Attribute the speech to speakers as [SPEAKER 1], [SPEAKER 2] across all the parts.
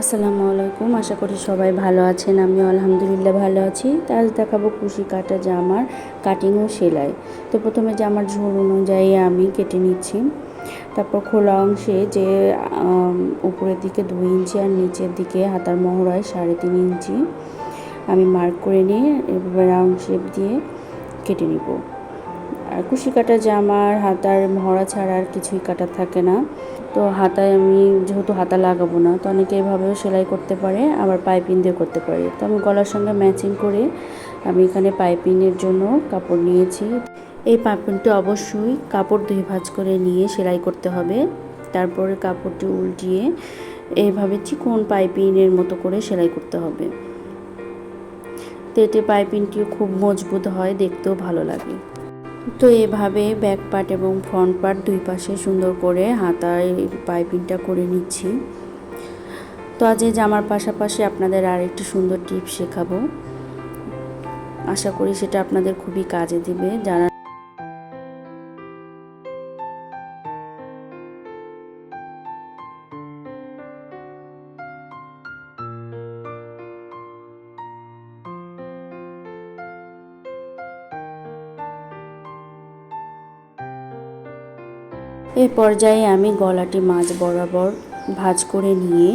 [SPEAKER 1] আসসালামু আলাইকুম। আশা করি সবাই ভালো আছেন। আমিও আলহামদুলিল্লাহ ভালো আছি। আজ দেখাবো কুশি কাটা জামার কাটিং ও সেলাই। তো প্রথমে জামার ঝোল অনুযায়ী আমি কেটে নিচ্ছি। তারপর খোলা অংশে যে উপরের দিকে দুই ইঞ্চি আর নিচের দিকে হাতার মহড়ায় সাড়ে তিন ইঞ্চি আমি মার্ক করে নিয়ে রাউন্ড শেপ দিয়ে কেটে নিব। আর কুশি কাটা জামার হাতার মহড়া ছাড়া আর কিছুই কাটা থাকে না। তো হাতায় আমি যেহেতু হাতা লাগাবো না, তো অনেকে এভাবেও সেলাই করতে পারে, আবার পাইপিং দিয়ে করতে পারে। তো আমি গলার সঙ্গে ম্যাচিং করে আমি এখানে পাইপিংয়ের জন্য কাপড় নিয়েছি। এই পাইপিংটি অবশ্যই কাপড় দুই ভাঁজ করে নিয়ে সেলাই করতে হবে। তারপরে কাপড়টি উল্টিয়ে এইভাবে চিকন পাইপিংয়ের মতো করে সেলাই করতে হবে। তো এতে পাইপিংটিও খুব মজবুত হয়, দেখতেও ভালো লাগে। তো এভাবে ব্যাক পার্ট এবং ফ্রন্ট পার্ট দুই পাশে সুন্দর করে হাতায় পাইপিংটা করে নিচ্ছি। তো আজ এই জামার পাশাপাশি আপনাদের আর একটি সুন্দর টিপ শেখাবো। আশা করি সেটা আপনাদের খুবই কাজে দিবে। যারা এই পর্যায়ে আমি গলাটি মাঝ বরাবর ভাঁজ করে নিয়ে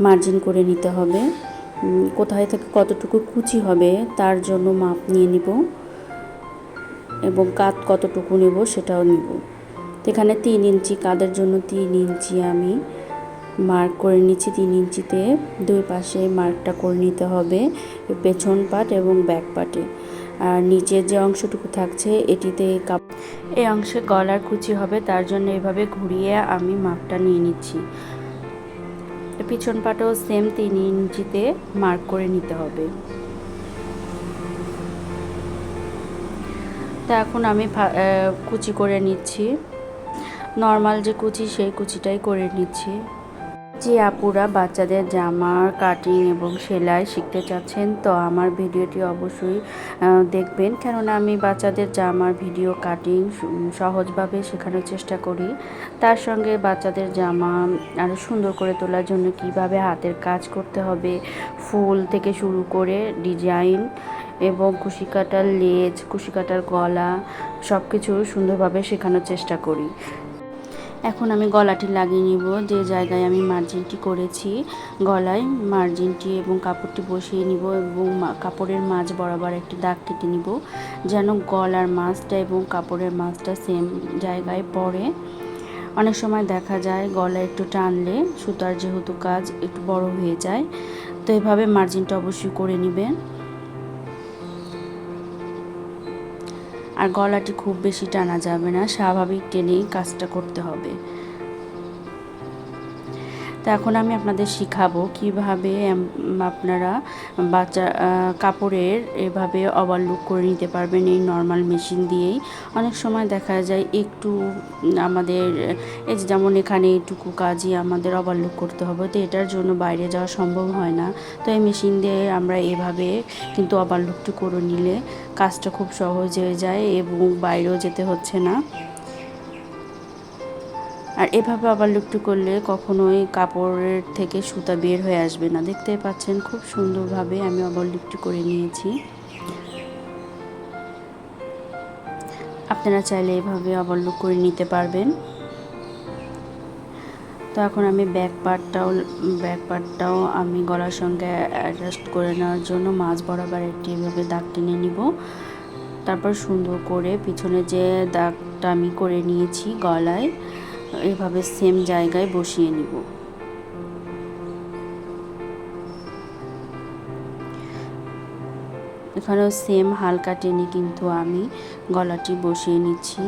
[SPEAKER 1] মার্জিন করে নিতে হবে। কোথায় থেকে কতটুকু কুচি হবে তার জন্য মাপ নিয়ে নিব এবং কাত কতটুকু নেব সেটাও নিব। এখানে তিন ইঞ্চি, কাদের জন্য তিন ইঞ্চি আমি মার্ক করে নিচ্ছি। তিন ইঞ্চিতে দুই পাশে মার্কটা করে নিতে হবে, পেছন পাট এবং ব্যাক পাটে। আর নিচের যে অংশটুকু থাকছে, এটিতে কাপ এই অংশে গলার কুচি হবে, তার জন্য এভাবে ঘুরিয়ে আমি মাপটা নিয়ে নিচ্ছি। পিছন পাটাও সেম তিন ইঞ্চিতে মার্ক করে নিতে হবে। তো এখন আমি কুচি করে নিচ্ছি। নর্মাল যে কুচি, সেই কুচিটাই করে নিচ্ছি। যে আপুরা বাচ্চাদের জামার কাটিং এবং সেলাই শিখতে চাচ্ছেন, তো আমার ভিডিওটি অবশ্যই দেখবেন। কেননা আমি বাচ্চাদের জামার ভিডিও কাটিং সহজভাবে শেখানোর চেষ্টা করি। তার সঙ্গে বাচ্চাদের জামা আরও সুন্দর করে তোলার জন্য কীভাবে হাতের কাজ করতে হবে, ফুল থেকে শুরু করে ডিজাইন এবং কুশি কাটার লেজ, কুশি কাটার গলা সব কিছু সুন্দরভাবে শেখানোর চেষ্টা করি। এখন আমি গলাটি লাগিয়ে নিব। যে জায়গায় আমি মার্জিনটি করেছি, গলায় মার্জিনটি এবং কাপড়টি বসিয়ে নিব এবং কাপড়ের মাঝ বরাবর একটি দাগ কেটে নিব, যেন গলার মাছটা এবং কাপড়ের মাছটা সেম জায়গায় পড়ে। অনেক সময় দেখা যায় গলা একটু টানলে সুতার যেহেতু কাজ একটু বড় হয়ে যায়, তো এভাবে মার্জিনটা অবশ্যই করে নেবেন। আর গলাটি খুব বেশি টানা যাবে না স্বাভাবিক টেনেই কাজটা করতে হবে। তো এখন আমি আপনাদের শিখাবো কীভাবে আপনারা বাচ্চা কাপড়ের এভাবে ওভারলুক করে নিতে পারবেন এই নর্মাল মেশিন দিয়েই। অনেক সময় দেখা যায় একটু আমাদের, এই যেমন এখানে এইটুকু কাজই আমাদের ওভারলুক করতে হবে, তো এটার জন্য বাইরে যাওয়া সম্ভব হয় না। তো এই মেশিন দিয়ে আমরা এভাবে কিন্তু ওভারলুকটি করে নিলে কাজটা খুব সহজ হয়ে যায় এবং বাইরেও যেতে হচ্ছে না। আর এভাবে আবার লুকটু করলে কখনোই কাপড়ের থেকে সুতা বের হয়ে আসবে না। দেখতে পাচ্ছেন খুব সুন্দরভাবে আমি আবার লুকটু করে নিয়েছি। আপনারা চাইলে এভাবে আবার লুক করে নিতে পারবেন। তো এখন আমি ব্যাক পার্টটাও ব্যাক পার্টটাও আমি গলার সঙ্গে অ্যাডজাস্ট করে নেওয়ার জন্য মাছ বরাবর একটি এভাবে দাগ টেনে নিব। তারপর সুন্দর করে পিছনে যে দাগটা আমি করে নিয়েছি গলায় এইভাবে সেম জায়গায় বসিয়ে নিব। এখানেও সেম হালকা টেনে কিন্তু আমি গলাটি বসিয়ে নিচ্ছি।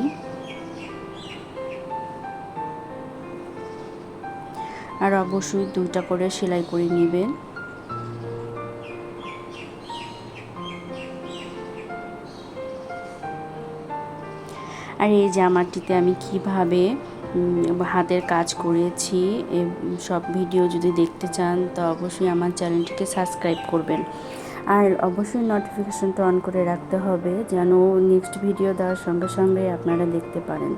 [SPEAKER 1] আর অবশ্যই দুইটা করে সেলাই করে নেবেন। আর এই জামাটিতে আমি কীভাবে হাতের কাজ করেছি সব ভিডিও যদি দেখতে চান, তো অবশ্যই আমার চ্যানেলটিকে সাবস্ক্রাইব করবেন। আর অবশ্যই নোটিফিকেশনটা অন করে রাখতে হবে, যেন নেক্সট ভিডিও দেওয়ার সঙ্গে সঙ্গে আপনারা দেখতে পারেন।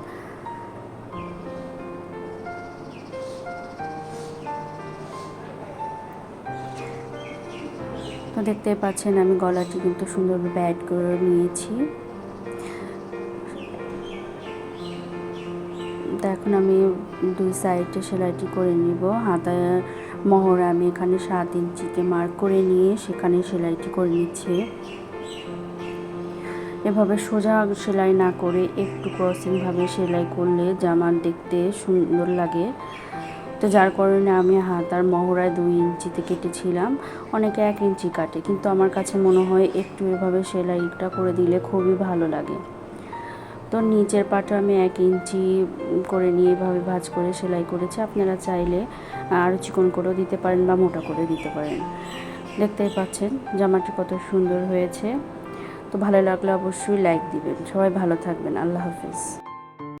[SPEAKER 1] তো দেখতে পাচ্ছেন, আমি গলাটি কিন্তু সুন্দরভাবে অ্যাড করে নিয়েছি। তো এখন আমি দুই সাইডে সেলাইটি করে নিব। হাতায় মহর আমি এখানে সাত ইঞ্চিতে মার্ক করে নিয়ে সেখানে সেলাইটি করে নিচ্ছি। এভাবে সোজা সেলাই না করে একটু ক্রসিংভাবে সেলাই করলে জামার দেখতে সুন্দর লাগে। তো যার কারণে আমি হাতার মহড়ায় দুই ইঞ্চিতে কেটেছিলাম। অনেকে এক ইঞ্চি কাটে, কিন্তু আমার কাছে মনে হয় একটু এভাবে সেলাইটা করে দিলে খুবই ভালো লাগে। তো নিচের পাটা আমি এক ইঞ্চি করে নিয়ে এভাবে ভাজ করে সেলাই করেছি। আপনারা চাইলে আরও চিকন করেও দিতে পারেন বা মোটা করে দিতে পারেন। দেখতেই পাচ্ছেন জামাটি কত সুন্দর হয়েছে। তো ভালো লাগলে অবশ্যই লাইক দিবেন। সবাই ভালো থাকবেন। আল্লাহ হাফিজ।